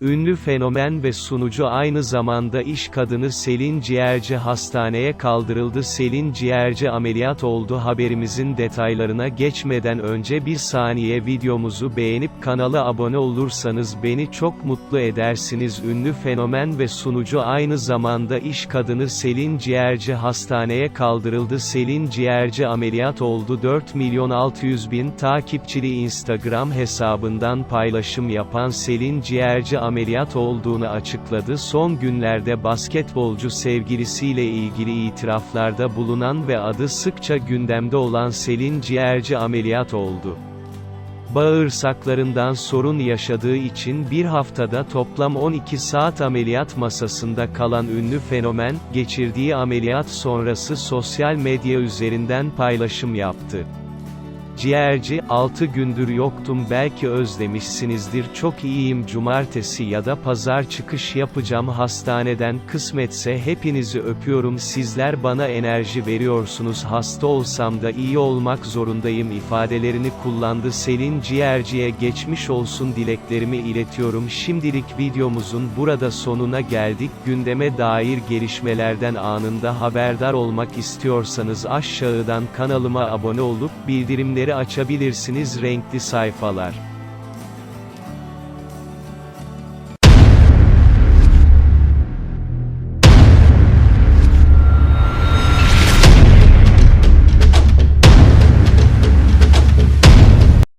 Ünlü fenomen ve sunucu aynı zamanda iş kadını Selin Ciğerci hastaneye kaldırıldı. Selin Ciğerci ameliyat oldu. Haberimizin detaylarına geçmeden önce bir saniye videomuzu beğenip kanala abone olursanız beni çok mutlu edersiniz. Ünlü fenomen ve sunucu aynı zamanda iş kadını Selin Ciğerci hastaneye kaldırıldı. Selin Ciğerci ameliyat oldu. 4 milyon 600 bin takipçili Instagram hesabından paylaşım yapan Selin Ciğerci ameliyat olduğunu açıkladı. Son günlerde basketbolcu sevgilisiyle ilgili itiraflarda bulunan ve adı sıkça gündemde olan Selin Ciğerci ameliyat oldu. Bağırsaklarından sorun yaşadığı için bir haftada toplam 12 saat ameliyat masasında kalan ünlü fenomen, geçirdiği ameliyat sonrası sosyal medya üzerinden paylaşım yaptı. Ciğerci, 6 gündür yoktum belki özlemişsinizdir. Çok iyiyim cumartesi ya da pazar çıkış yapacağım. Hastaneden kısmetse hepinizi öpüyorum. Sizler bana enerji veriyorsunuz. Hasta olsam da iyi olmak zorundayım. İfadelerini kullandı. Selin Ciğerci'ye geçmiş olsun dileklerimi iletiyorum. Şimdilik videomuzun burada sonuna geldik. Gündeme dair gelişmelerden anında haberdar olmak istiyorsanız aşağıdan kanalıma abone olup bildirimleri açabilirsiniz renkli sayfalar